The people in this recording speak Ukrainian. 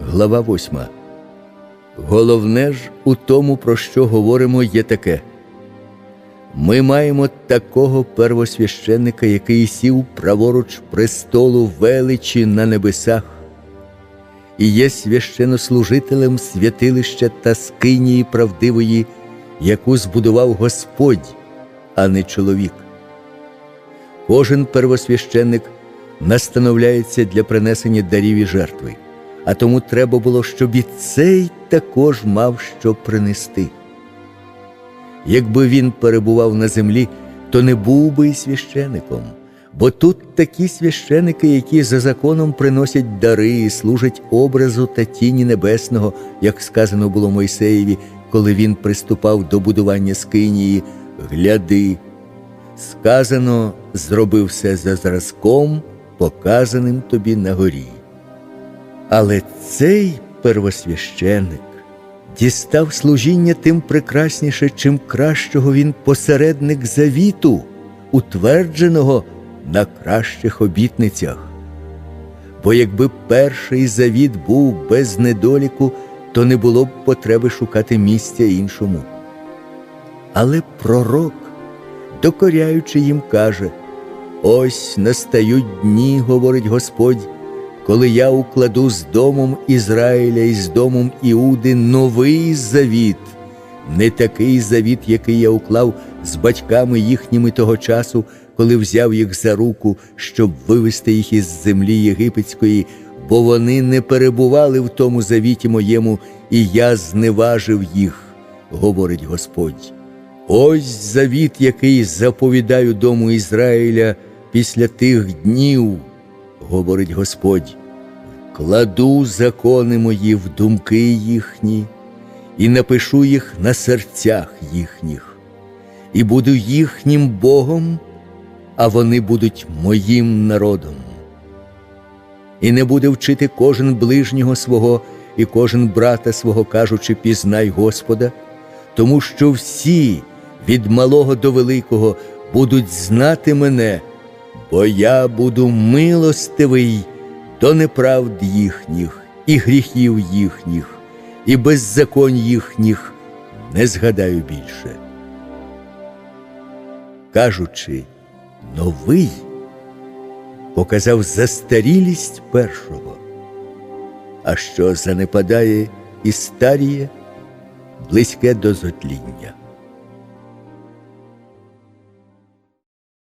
Глава 8. Головне ж у тому, про що говоримо, є таке. Ми маємо такого первосвященника, який сів праворуч престолу величі на небесах, і є священнослужителем святилища та скинії правдивої, яку збудував Господь, а не чоловік. Кожен первосвященник настановляється для принесення дарів і жертви, а тому треба було, щоб і цей також мав що принести. Якби він перебував на землі, то не був би і священиком, бо тут такі священики, які за законом приносять дари і служать образу та тіні небесного, як сказано було Мойсеєві, коли він приступав до будування скинії, гляди. Сказано, зроби все за зразком, показаним тобі на горі. Але цей первосвященик дістав служіння тим прекрасніше, чим кращого він посередник завіту, утвердженого на кращих обітницях. Бо якби перший завіт був без недоліку, то не було б потреби шукати місця іншому. Але пророк, докоряючи їм, каже: Ось настають дні, говорить Господь, коли я укладу з домом Ізраїля і з домом Іуди новий завіт, не такий завіт, який я уклав з батьками їхніми того часу, коли взяв їх за руку, щоб вивести їх із землі єгипетської, бо вони не перебували в тому завіті моєму, і я зневажив їх, говорить Господь. Ось завіт, який заповідаю дому Ізраїля після тих днів, говорить Господь, кладу закони мої в думки їхні і напишу їх на серцях їхніх, і буду їхнім Богом, а вони будуть моїм народом. І не буде вчити кожен ближнього свого і кожен брата свого, кажучи, пізнай Господа, тому що всі від малого до великого будуть знати мене, бо я буду милостивий до неправд їхніх і гріхів їхніх, і беззаконь їхніх не згадаю більше. Кажучи, новий показав застарілість першого, а що занепадає і старіє, близьке до зотління.